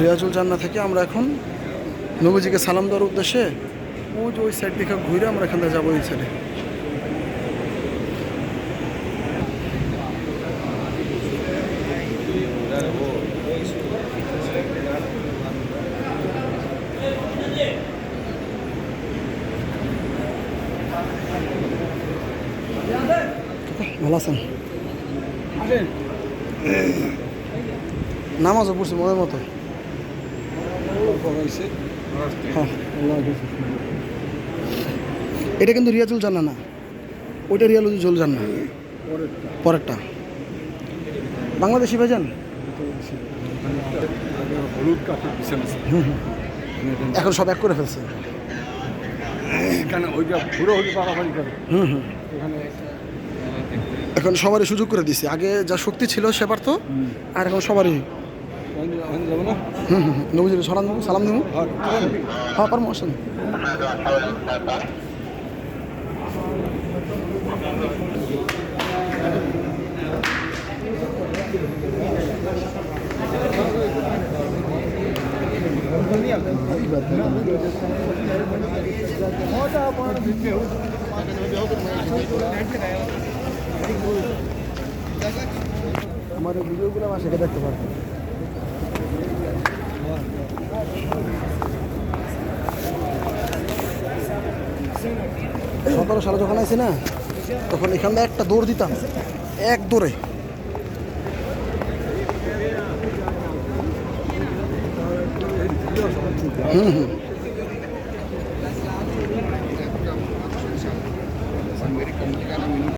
রিয়াজুল জান্না থেকে আমরা এখন নবীজিকে সালাম দেওয়ার উদ্দেশ্যে ওই যে ওই সাইড দিকে ঘুরে আমরা এখান থেকে যাব ওই সাইডে ভালো আছেন? নামাজও পড়ছি মনের মতো। হ্যাঁ, হাফেজ। এটা কিন্তু রিয়াজুল জানা না। ওইটা রিয়াজুল জান্না পরেরটা। বাংলাদেশি ভাইজান? এখন সব এক করে ফেলছে। এখন সবারই সুযোগ করে দিছে। আগে যা শক্তি ছিল সে পারতো আর এখন সবারই ওখানে- ওখানে যাব না? হুম হুম নবীজির সালাম দেবো সালাম দেবো। আর হ্যাঁ পারব আসেন আমাদের ভিডিওগুলো আমার সেটা দেখতে পারব। সতেরো সালে যখন আইসি না, তখন এখান থেকে একটা দৌড় দিতাম, এক দৌড়ে। হুম হুম। American